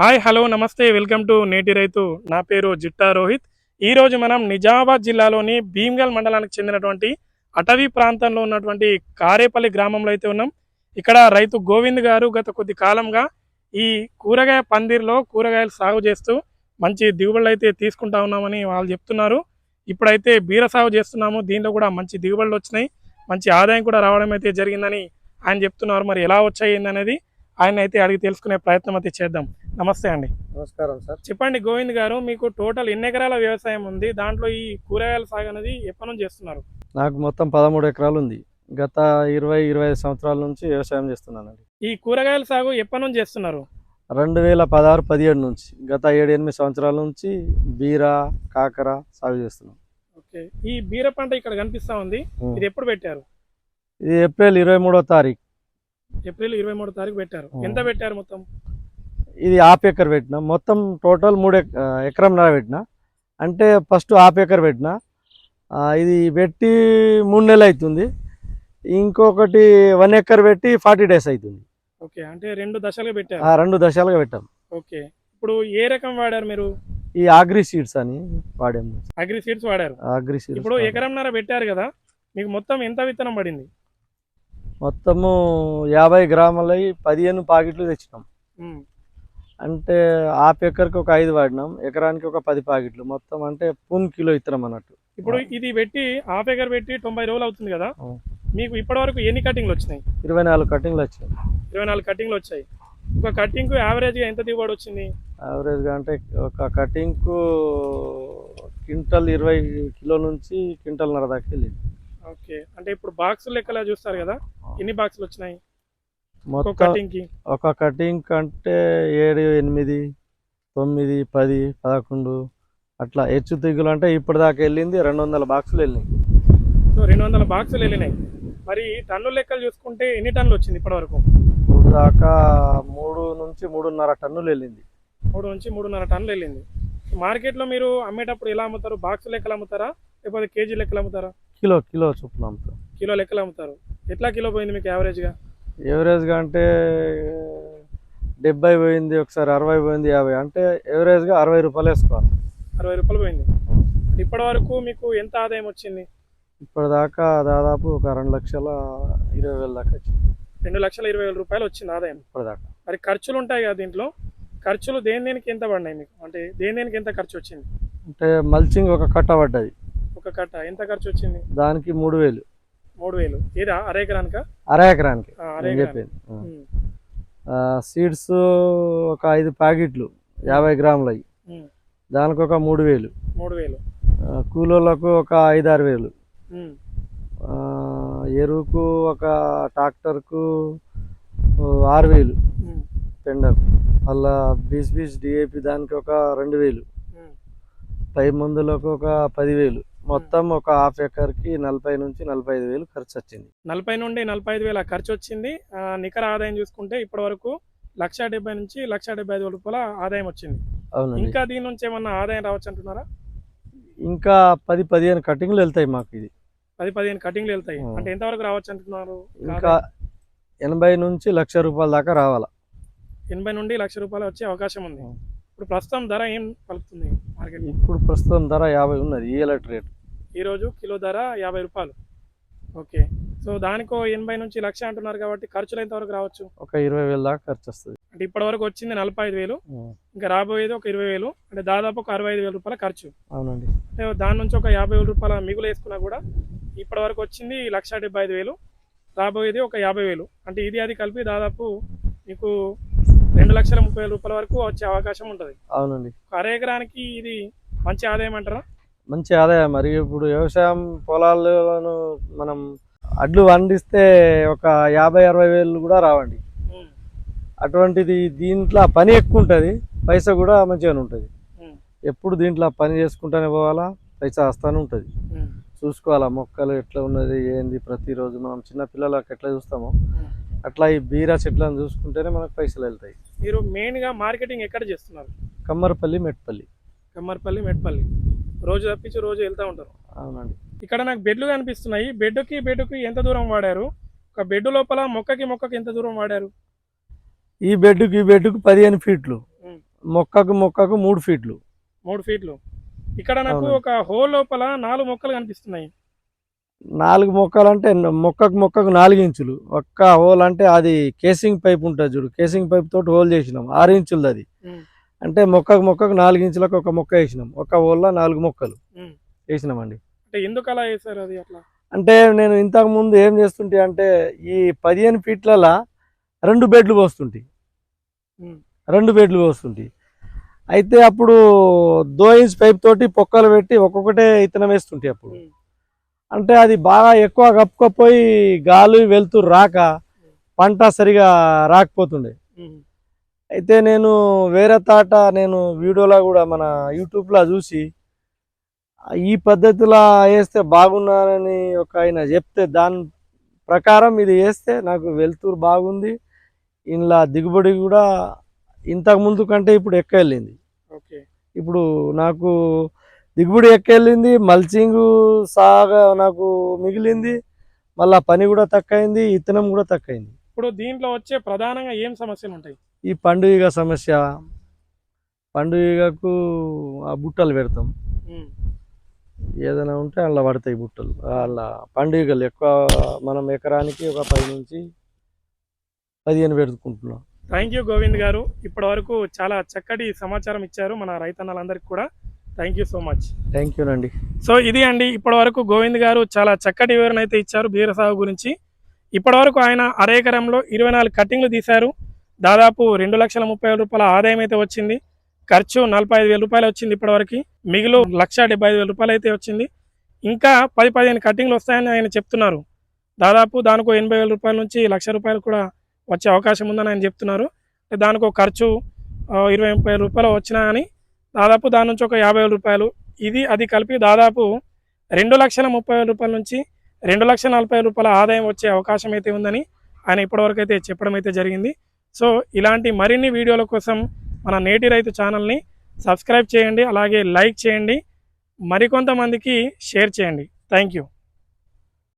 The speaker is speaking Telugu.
హాయ్ హలో నమస్తే వెల్కమ్ టు నేటి రైతు. నా పేరు జిట్టా రోహిత్. ఈరోజు మనం నిజామాబాద్ జిల్లాలోని భీమ్గల్ మండలానికి చెందినటువంటి అటవీ ప్రాంతంలో ఉన్నటువంటి కారేపల్లి గ్రామంలో అయితే ఉన్నాం. ఇక్కడ రైతు గోవింద్ గారు గత కొద్ది కాలంగా ఈ కూరగాయ పందిర్లో కూరగాయలు సాగు చేస్తూ మంచి దిగుబడులు అయితే తీసుకుంటా ఉన్నామని వాళ్ళు చెప్తున్నారు. ఇప్పుడైతే బీర సాగు చేస్తున్నాము. దీనిలో కూడా మంచి దిగుబడులు వచ్చినాయి. మంచి ఆదాయం కూడా రావడం అయితే జరిగిందని ఆయన చెప్తున్నారు. మరి ఎలా వచ్చాయి అనేది ఆయన అయితే అడిగి తెలుసుకునే ప్రయత్నం అయితే చేద్దాం. నమస్తే అండి. నమస్కారం సార్. చెప్పండి గోవింద్ గారు మీకు టోటల్ ఎన్ని ఎకరాల వ్యవసాయం ఉంది? దాంట్లో ఈ కూరగాయల సాగు అనేది ఎప్పటి నుంచి చేస్తున్నారు? నాకు మొత్తం పదమూడు ఎకరాలు ఉంది. గత ఇరవై ఇరవై సంవత్సరాల నుంచి వ్యవసాయం చేస్తున్నానండి. ఈ కూరగాయల సాగు ఎప్పటి నుంచి చేస్తున్నారు? రెండు వేల పదహారు పదిహేడు నుంచి గత ఏడు ఎనిమిది సంవత్సరాల నుంచి బీర కాకర సాగు చేస్తున్నాం. ఓకే. ఈ బీర పంట ఇక్కడ కనిపిస్తా ఉంది. ఇది ఎప్పుడు పెట్టారు? ఇది ఏప్రిల్ ఇరవై మూడో తారీఖు. ఏప్రిల్ ఇరవై మూడో తారీఖు పెట్టారు. ఎంత పెట్టారు మొత్తం? ఇది హాఫ్ ఎకర్ పెట్టిన మొత్తం టోటల్ మూడు ఎక- ఆ, ఎకరంన్నర పెట్టిన. అంటే ఫస్ట్ హాఫ్ ఎకర్ పెట్టిన. ఇది పెట్టి మూడు నెలలు అవుతుంది ఇంకొకటి వన్ ఎకర్ పెట్టి ఫార్టీ డేస్ అవుతుంది ఓకే అంటే రెండు దశలుగా పెట్టారు. రెండు దశలుగా పెట్టాం. ఓకే ఇప్పుడు ఏ రకం వాడారు మీరు? ఈ ఆగ్రి సీడ్స్ అని వాడాము అగ్రి సీడ్స్ వాడారు. ఆగ్రి సీడ్స్ ఇప్పుడు ఎకరంన్నర పెట్టారు కదా మీకు మొత్తం ఎంత విత్తనం పడింది? మొత్తము యాభై గ్రాములై పదిహేను ప్యాకెట్లు తెచ్చినాం. అంటే హాఫ్ ఎకర్కి ఒక ఐదు వాడినాం ఎకరానికి ఒక పది ప్యాకెట్లు. మొత్తం అంటే పూన్ కిలో ఇత్తనం అన్నట్టు. ఇప్పుడు ఇది పెట్టి హాఫ్ ఎకర్ పెట్టి తొంభై రోజులు అవుతుంది కదా. మీకు ఇప్పటి వరకు ఎన్ని కటింగ్లు వచ్చినాయి? ఇరవై నాలుగు కటింగ్లు వచ్చినాయి ఇరవై నాలుగు కటింగ్లు వచ్చాయి. ఒక కటింగ్ యావరేజ్గా ఎంత దిగుబడి వచ్చింది? యావరేజ్గా అంటే ఒక కటింగ్కు క్వింటల్ ఇరవై కిలో నుంచి క్వింటల్న్నర దాకా వెళ్ళింది. ఓకే. అంటే ఇప్పుడు బాక్స్ లెక్కలా చూస్తారు కదా? ఎన్ని బాక్సులు వచ్చినాయి? మొత్తం ఒక కటింగ్ కంటే ఏడు ఎనిమిది తొమ్మిది పది పదకొండు అట్లా హెచ్చు దిగులు అంటే ఇప్పటిదాకా వెళ్ళింది రెండు వందల బాక్సులు వెళ్ళినాయి. సో రెండు వందల బాక్సులు వెళ్ళినాయి. మరి టన్నుల లెక్కలు చూసుకుంటే ఎన్ని టన్నులు వచ్చింది ఇప్పటి వరకు ఇప్పుడు దాకా మూడు నుంచి మూడున్నర టన్నులు వెళ్ళింది. మూడు నుంచి మూడున్నర టన్నులు వెళ్ళింది. మార్కెట్లో మీరు అమ్మేటప్పుడు ఎలా అమ్ముతారు? బాక్స్ లెక్కలు అమ్ముతారా? లేకపోతే కేజీ లెక్కలు అమ్ముతారా? కిలో కిలో చొప్పున అమ్ముతాం. కిలో లెక్కలు అమ్ముతారు. ఎట్లా కిలో పోయింది మీకు యావరేజ్గా ఎవరేజ్గా అంటే డెబ్బై పోయింది ఒకసారి అరవై పోయింది యాభై. అంటే ఎవరేజ్గా అరవై రూపాయలు వేసుకోవాలి అరవై రూపాయలు పోయింది. ఇప్పటి వరకు మీకు ఎంత ఆదాయం వచ్చింది? ఇప్పటిదాకా దాదాపు ఒక రెండు లక్షల ఇరవై వేల దాకా వచ్చింది. రెండు లక్షల ఇరవై వేల రూపాయలు వచ్చింది ఆదాయం. ఇప్పటిదాకా. మరి ఖర్చులు ఉంటాయి కదా దీంట్లో? ఖర్చులు దేని దేనికి ఎంత పడినాయి మీకు? అంటే దేని దేనికి ఎంత ఖర్చు వచ్చింది? అంటే మల్చింగ్ ఒక కట్ట పడ్డది. ఒక కట్ట. ఎంత ఖర్చు వచ్చింది? దానికి మూడు వేలు. మూడు వేలు ఏదా? అరే ఎకరానిక? అర ఎకరానికి. చెప్పింది. సీడ్స్ ఒక ఐదు ప్యాకెట్లు యాభై గ్రాములు ఉమ్, దానికి ఒక మూడు వేలు మూడు వేలు కూలోళ్ళకు ఒక ఐదు ఆరు వేలు ఎరువుకు ఒక ట్రాక్టర్కు ఆరు వేలు. పెండకు మళ్ళా బీస్ బీస్ డిఏపి దానికి ఒక రెండు వేలు. పై మందులకు ఒక పదివేలు. మొత్తం ఒక హాఫ్ ఎకర్కి నలభై నుంచి నలభై ఐదు వేలు ఖర్చు వచ్చింది. నలభై నుండి నలభై ఐదు వేల ఖర్చు వచ్చింది. నికర ఆదాయం చూసుకుంటే ఇప్పటి వరకు లక్ష డెబ్బై నుంచి లక్ష డెబ్బై ఐదు రూపాయల ఆదాయం వచ్చింది. అవునండి. ఇంకా దీని నుంచి ఏమన్నా ఆదాయం రావచ్చు అంటున్నారా? ఇంకా పది పదిహేను కటింగ్లు వెళ్తాయి మాకు ఇది. పది పదిహేను కటింగ్లు వెళ్తాయి. అంటే ఎంతవరకు రావచ్చు అంటున్నారు? ఇంకా ఎనభై నుంచి లక్ష రూపాయల దాకా రావాల. ఎనభై నుండి లక్ష రూపాయలు వచ్చే అవకాశం ఉంది. ఇప్పుడు ప్రస్తుతం ధర ఏం పలుకుతుంది మార్కెట్ ఇప్పుడు ప్రస్తుతం ధర యాభై ఉన్నది ఈ ఎలక్ట్ రేట్ ఈ రోజు కిలో ధర యాభై రూపాయలు. ఓకే. సో దానికో ఎనభై నుంచి లక్ష అంటున్నారు కాబట్టి ఖర్చులు ఎంతవరకు రావచ్చు? ఒక ఇరవై వేల దాకా ఖర్చు వస్తుంది. అంటే ఇప్పటి వరకు వచ్చింది నలభై ఐదు వేలు. ఇంకా రాబోయేది ఒక ఇరవై వేలు. అంటే దాదాపు ఒక అరవై ఐదు వేల రూపాయల ఖర్చు. అవునండి. అంటే దాని నుంచి ఒక యాభై వేల రూపాయల మిగులు వేసుకున్నా కూడా ఇప్పటి వరకు వచ్చింది లక్ష డెబ్బై ఐదు వేలు. రాబోయేది ఒక యాభై వేలు. అంటే ఇది అది కలిపి దాదాపు మీకు రెండు లక్షల ముప్పై వేల రూపాయల వరకు వచ్చే అవకాశం ఉంటుంది. అవునండి. అర ఎకరానికి ఇది మంచి ఆదాయం అంటారా? మంచి ఆదాయం. మరి ఇప్పుడు వ్యవసాయం పొలాలను మనం అడ్లు పండిస్తే ఒక యాభై అరవై వేలు కూడా రావండి. అటువంటిది దీంట్లో పని ఎక్కువ ఉంటుంది. పైసా కూడా మంచిగానే ఉంటుంది. ఎప్పుడు దీంట్లో పని చేసుకుంటూనే పోవాలా? పైసా వస్తానే ఉంటుంది. చూసుకోవాలా మొక్కలు ఎట్లా ఉన్నది ఏంది? ప్రతిరోజు మనం చిన్న పిల్లలకు ఎట్లా చూస్తామో. అట్లా ఈ బీరా చెట్లను చూసుకుంటేనే మనకు పైసలు వెళ్తాయి. మీరు మెయిన్గా మార్కెటింగ్ ఎక్కడ చేస్తున్నారు? కమ్మరపల్లి మెట్పల్లి. కమ్మర్పల్లి మెట్పల్లి. రోజు తప్పించి రోజు వెళ్తూ ఉంటారు. అవునండి. ఇక్కడ నాకు బెడ్లు కనిపిస్తున్నాయి. బెడ్కి బెడ్కి ఎంత దూరం వాడారు? ఒక బెడ్ లోపల మొక్కకి మొక్కకి ఎంత దూరం వాడారు? ఈ బెడ్కి ఈ బెడ్కు పదిహేను ఫీట్లు. మొక్కకు మొక్కకు మూడు ఫీట్లు. మూడు ఫీట్లు. ఇక్కడ నాకు. ఒక హోల్ లోపల నాలుగు మొక్కలు కనిపిస్తున్నాయి. నాలుగు మొక్కలు అంటే మొక్కకు మొక్కకు నాలుగు ఇంచులు. ఒక్క హోల్ అంటే అది కేసింగ్ పైప్ ఉంటుంది చూడు. కేసింగ్ పైప్ తోటి హోల్ చేసినాం. ఆరు ఇంచులది అది. అంటే మొక్కకు మొక్కకు నాలుగు ఇంచులకు ఒక మొక్క వేసినాం ఒక హోల్లో నాలుగు మొక్కలు. వేసినామండి అంటే ఎందుకు అలా వేసారు అది అట్లా అంటే నేను ఇంతకు ముందు ఏం చేస్తుంటే అంటే ఈ పదిహేను ఫీట్లలో రెండు బెడ్లు పోస్తుంటే ఉమ్. రెండు బెడ్లు పోస్తుంటే అయితే అప్పుడు దో ఇంచ్ పైప్ తోటి పొక్కలు పెట్టి ఒక్కొక్కటే ఇత్తనం వేస్తుంటే అప్పుడు. అంటే అది బాగా ఎక్కువ కప్పుకపోయి గాలి వెళ్తురు రాక పంట సరిగా రాకపోతుండే. అయితే నేను వేరే తాట నేను వీడియోలో కూడా మన యూట్యూబ్లో చూసి ఈ పద్ధతిలో వేస్తే బాగున్నారని ఒక ఆయన చెప్తే దాని ప్రకారం ఇది వేస్తే నాకు వెళ్తురు బాగుంది. ఇందులో దిగుబడి కూడా ఇంతకు ముందు కంటే ఇప్పుడు ఎక్కువ వెళ్ళింది ఓకే. ఇప్పుడు నాకు దిగుబడి ఎక్కెళ్ళింది మల్చింగ్ సాగా నాకు మిగిలింది మళ్ళా పని కూడా తక్కువైంది ఇత్తనం కూడా తక్కువైంది. ఇప్పుడు దీంట్లో వచ్చే ప్రధానంగా ఏం సమస్యలు ఉంటాయి ఈ పండుగ సమస్య పండుగకు ఆ బుట్టలు పెడతాం. ఏదైనా ఉంటే అలా పడతాయి బుట్టలు. అలా పండుగలు ఎక్కువ మనం ఎకరానికి ఒక పది నుంచి పదిహేను పెట్టుకుంటున్నాం. థ్యాంక్ యూ గోవింద్ గారు. ఇప్పటి వరకు చాలా చక్కటి సమాచారం ఇచ్చారు మన రైతన్నలందరికీ కూడా. Thank you so much thank you నండి. సో ఇది అండి. ఇప్పటి వరకు గోవింద్ గారు చాలా చక్కటి వివరణ అయితే ఇచ్చారు బీర సాగు గురించి. ఇప్పటి వరకు ఆయన అరెకరంలో ఇరవై నాలుగు కట్టింగ్లు తీశారు. దాదాపు రెండు లక్షల ముప్పై వేల రూపాయల ఆదాయం అయితే వచ్చింది. ఖర్చు నలభై ఐదు వేల రూపాయలు వచ్చింది ఇప్పటివరకు. మిగిలి లక్ష డెబ్బై ఐదు వేల రూపాయలు అయితే వచ్చింది. ఇంకా పది పదిహేను కట్టింగ్లు వస్తాయని ఆయన చెప్తున్నారు. దాదాపు దానికో ఎనభై వేల రూపాయల నుంచి లక్ష రూపాయలు కూడా వచ్చే అవకాశం ఉందని ఆయన చెప్తున్నారు. దానికో ఖర్చు ఇరవై ముప్పై రూపాయలు వచ్చినా కానీ దాదాపు దాని నుంచి ఒక యాభై వేల రూపాయలు. ఇది అది కలిపి దాదాపు రెండు లక్షల ముప్పై వేల రూపాయల నుంచి రెండు లక్షల నలభై రూపాయల ఆదాయం వచ్చే అవకాశం అయితే ఉందని ఆయన ఇప్పటివరకు అయితే చెప్పడం అయితే జరిగింది. సో ఇలాంటి మరిన్ని వీడియోల కోసం మన నేటి రైతు ఛానల్ని సబ్స్క్రైబ్ చేయండి అలాగే లైక్ చేయండి మరికొంతమందికి షేర్ చేయండి. Thank you.